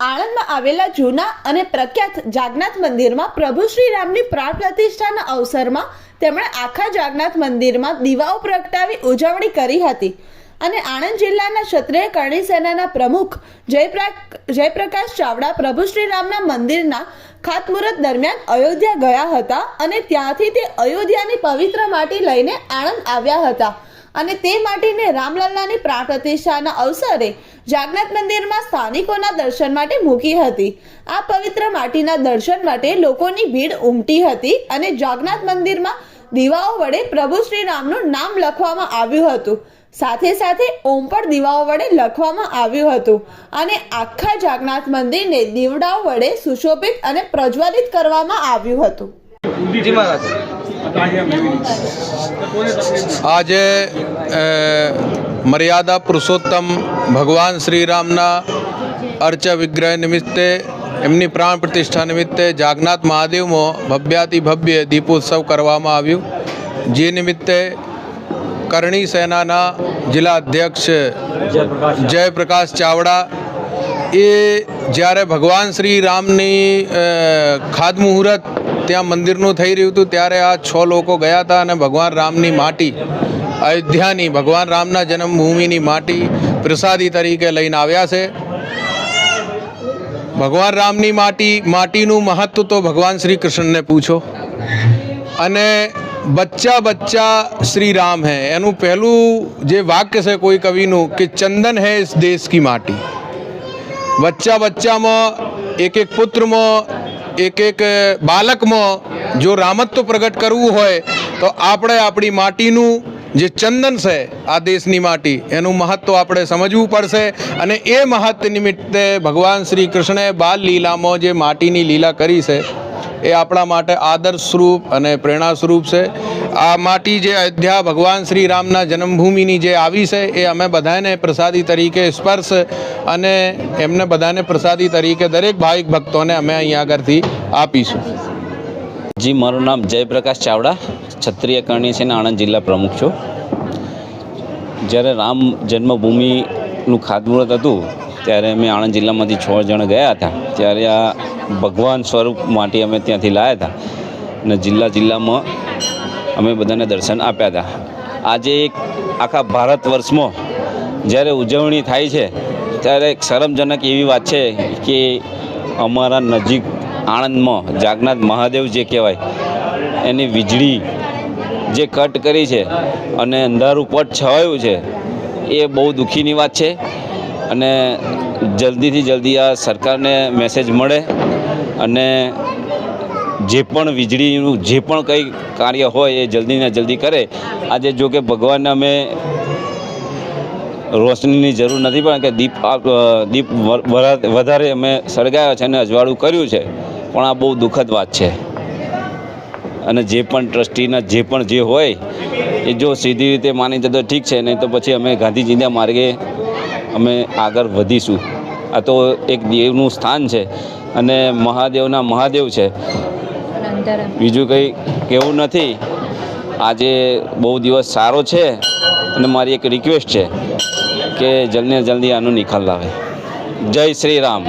આણંદમાં આવેલા જૂના અને પ્રખ્યાત જાગનાથ મંદિરમાં પ્રભુ શ્રી રામની પ્રાણ પ્રતિષ્ઠાના અવસરમાં તેમણે આખા જાગનાથ મંદિરમાં દીવાઓ પ્રગટાવી ઉજવણી કરી હતી. અને આણંદ જિલ્લાના ક્ષત્રિય કરણી સેનાના પ્રમુખ જયપ્રા જયપ્રકાશ ચાવડા પ્રભુ શ્રી રામના મંદિરના ખાતમુહૂર્ત દરમિયાન અયોધ્યા ગયા હતા અને ત્યાંથી તે અયોધ્યાની પવિત્ર માટી લઈને આણંદ આવ્યા હતા. અને તે માટીને રામલલ્લાની પ્રાણ પ્રતિષ્ઠાના અવસરે જાગનાથ મંદિરમાં સ્થાનિકોના દર્શન માટે મૂકી હતી. આ પવિત્ર માટીના દર્શન માટે લોકોની ભીડ ઉમટી હતી અને જાગનાથ મંદિરમાં દીવાઓ વડે પ્રભુ શ્રી રામનું નામ લખવામાં આવ્યું હતું. સાથે સાથે ઓમ પણ દીવાઓ વડે લખવામાં આવ્યું હતું અને આખા જાગનાથ મંદિરને દીવડાઓ વડે સુશોભિત અને પ્રજ્વલિત કરવામાં આવ્યું હતું. આજે મર્યાદા પુરુષોત્તમ ભગવાન શ્રીરામના અર્ચ વિગ્રહ નિમિત્તે, એમની પ્રાણ પ્રતિષ્ઠા નિમિત્તે જાગનાથ મહાદેવમાં ભવ્યાતિ ભવ્ય દીપોત્સવ કરવામાં આવ્યું. જે નિમિત્તે કરણી સેનાના જિલ્લા અધ્યક્ષ જયપ્રકાશ ચાવડા એ જ્યારે ભગવાન શ્રી રામની ખાદ મુહૂર્ત ત્યાં મંદિરનું થઈ રહ્યું હતું, ત્યારે આ છ લોકો ગયા હતા અને ભગવાન રામની માટી અયોધ્યાની ભગવાન રામના જન્મભૂમિની માટી પ્રસાદી તરીકે લઈને આવ્યા છે. ભગવાન રામની માટી, માટીનું મહત્વ તો ભગવાન શ્રી કૃષ્ણને પૂછો. અને બચ્ચા બચ્ચા શ્રી રામ હૈ, એનું પહેલું જે વાક્ય છે કોઈ કવિનું કે ચંદન હે ઇસ દેશ કી માટી. બચ્ચા બચ્ચામાં એક એક પુત્રમાં એક એક બાળકમાં જો રામત્વ પ્રગટ કરવું હોય તો આપણે આપણી માટીનું જે ચંદન છે આ દેશની માટી, એનું મહત્ત્વ આપણે સમજવું પડશે અને એ મહત્વ નિમિત્તે ભગવાન શ્રી કૃષ્ણે બાલ લીલામાં જે માટીની લીલા કરી છે, એ આપણા માટે આદર્શ સ્વરૂપ અને પ્રેરણા સ્વરૂપ છે. આ માટી જે અયોધ્યા ભગવાન શ્રી રામના જન્મભૂમિની જે આવી છે, એ અમે બધાને પ્રસાદી તરીકે સ્પર્શ અને એમને બધાને પ્રસાદી તરીકે દરેક ભાવિક ભક્તોને અમે અહીંયા આગળથી આપીશું. જી, મારું નામ જયપ્રકાશ ચાવડા. ક્ષત્રિય કરણી છે ને આણંદ જિલ્લા પ્રમુખ છું. જ્યારે રામ જન્મભૂમિનું ખાતમુહૂર્ત હતું, ત્યારે અમે આણંદ જિલ્લામાંથી છ જણ ગયા હતા. ત્યારે આ ભગવાન સ્વરૂપ માટે અમે ત્યાંથી લાવ્યા હતા અને જિલ્લા જિલ્લામાં અમે બધાને દર્શન આપ્યા હતા. આજે એક આખા ભારત વર્ષમાં જ્યારે ઉજવણી થાય છે, ત્યારે એક શરમજનક એવી વાત છે કે અમારા નજીક આણંદમાં જાગનાથ મહાદેવ જે કહેવાય, એની વીજળી જે કટ કરી છે અને અંધારું પટ છવાયું છે, એ બહુ દુઃખીની વાત છે. અને જલ્દીથી જલ્દી આ સરકારને મેસેજ મળે અને જે પણ વીજળીનું, જે પણ કંઈ કાર્ય હોય એ જલ્દીને જલ્દી કરે. આજે જો કે ભગવાનને અમે રોશનીની જરૂર નથી, પણ કે દીપ દીપ વધારે અમે સળગાવ્યા છે અને અજવાળું કર્યું છે. પણ આ બહુ દુઃખદ વાત છે. અને જે પણ ટ્રસ્ટીના જે પણ જે હોય, એ જો સીધી રીતે માની જતો ઠીક છે, નહીં તો પછી અમે ગાંધીજીના માર્ગે અમે આગળ વધીશું. આ તો એક દેવનું સ્થાન છે અને મહાદેવના મહાદેવ છે. બીજું કંઈ કહેવું નથી. આજે બહુ દિવસ સારો છે અને મારી એક રિક્વેસ્ટ છે કે જલ્દી જલ્દી આનો નિકાલ લાવે. જય શ્રી રામ.